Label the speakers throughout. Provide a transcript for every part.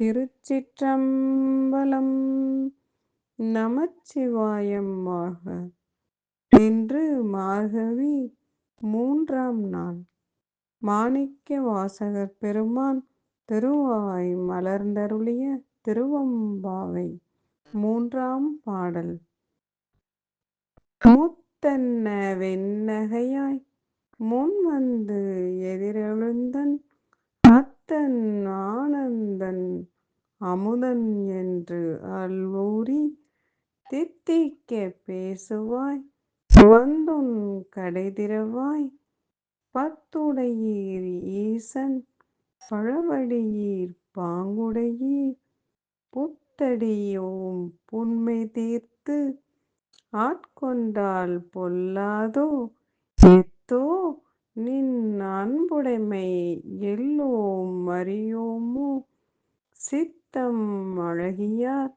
Speaker 1: திருச்சிற்றம்பலம் நமச்சிவாயம் வாழ்க இன்று மார்கவி மூன்றாம் நாள். மாணிக்க வாசகர் பெருமான் திருவாய் மலர்ந்தருளிய திருவம்பாவை. மூன்றாம் பாடல். மூத்தன்ன வெண்ணகையாய் முன் வந்து எதிரெழுந்தன் அத்தன் ஆனந்தன் அமுதன் என்று அல்வூரி தித்திக்க பேசுவாய் வந்துன் கடைதிரவாய் பத்துடையீர் ஈசன் பழவடியீர் பாங்குடையீர் புத்தடியோம் புன்மை தீர்த்து ஆட்கொண்டால் பொல்லாதோ எத்தோ நின் அன்புடைமை எல்லோம் அறியோமோ? சித்தம் அழகியார்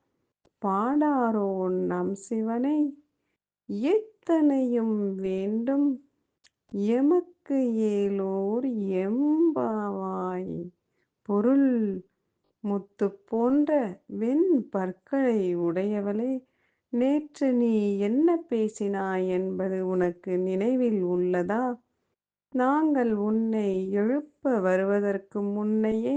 Speaker 1: பாடாரோ நம் சிவனை. எத்தனையும் வேண்டும்? எமக்கு ஏலோர் எம்பாவாய். பொருள் முத்து போன்ற வெண் பற்களை உடையவளே. நேற்று நீ என்ன பேசினாய் என்பது உனக்கு நினைவில் உள்ளதா? நாங்கள் உன்னை எழுப்ப வருவதற்கு முன்னையே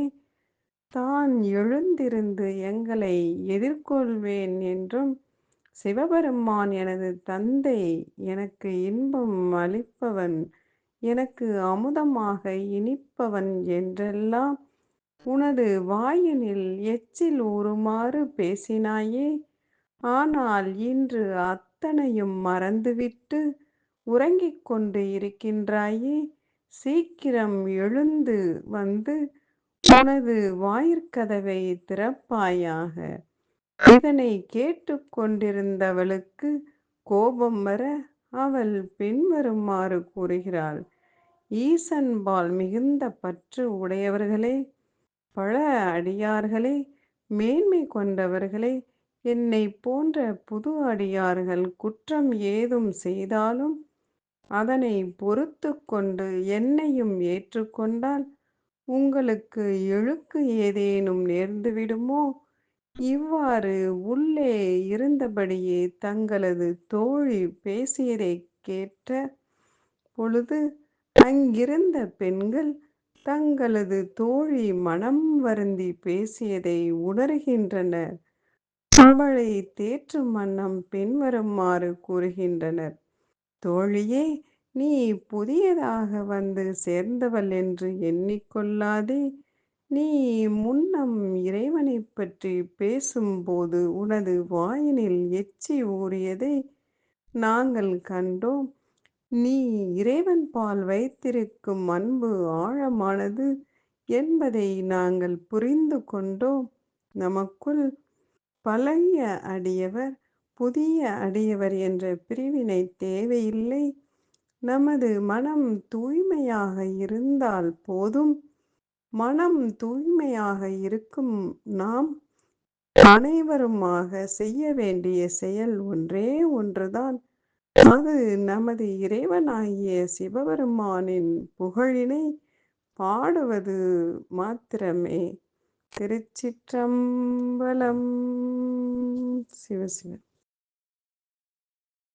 Speaker 1: தான் எழுந்திருந்து எங்களை எதிர்கொள்வேன் என்றும் சிவபெருமான் எனது தந்தை எனக்கு இன்பம் அளிப்பவன் எனக்கு அமுதமாக இனிப்பவன் என்றெல்லாம் உனது வாயினில் எச்சில் ஊறுமாறு பேசினாயே. ஆனால் இன்று அத்தனையும் மறந்துவிட்டு உறங்கிக் கொண்டு இருக்கின்றாயே சீக்கிரம் எழுந்து வந்து உனது வாயிற்கதவை திறப்பாயாக. இதனை கேட்டுக்கொண்டிருந்தவளுக்கு கோபம் வர அவள் பின்வருமாறு கூறுகிறாள் ஈசன்பால் மிகுந்த பற்று உடையவர்களே பல அடியார்களே மேன்மை கொண்டவர்களே என்னை போன்ற புது அடியார்கள் குற்றம் ஏதும் செய்தாலும் அதனை பொறுத்து கொண்டு என்னையும் ஏற்றுக்கொண்டால் உங்களுக்கு எழுக்கு ஏதேனும் நேர்ந்துவிடுமோ இவ்வாறு உள்ளே இருந்தபடியே தங்களது தோழி பேசியதை கேட்ட பொழுது அங்கிருந்த பெண்கள் தங்களது தோழி மனம் வருந்தி பேசியதை உணர்கின்றனர். அவளை தேற்றும் வண்ணம் பின்வருமாறு கூறுகின்றனர். தோழியே நீ புதியதாக வந்து சேர்ந்தவள் என்று எண்ணிக்கொள்ளாதே. நீ முன்னம் இறைவனை பற்றி பேசும்போது உனது வாயினில் எச்சி ஊறியதை. நாங்கள் கண்டோம் நீ இறைவன் பால் வைத்திருக்கும் அன்பு ஆழமானது என்பதை நாங்கள் புரிந்து கொண்டோம். நமக்குள் பழைய அடியவர் புதிய அடியவர் என்ற பிரிவினை தேவையில்லை. நமது மனம் தூய்மையாக இருந்தால் போதும். மனம் தூய்மையாக இருக்கும் நாம் அனைவருமாக செய்ய வேண்டிய செயல் ஒன்றே ஒன்றுதான். அது நமது இறைவனாகிய சிவபெருமானின் புகழினை பாடுவது மாத்திரமே. திருச்சிற்றம்பலம். சிவசிவன்.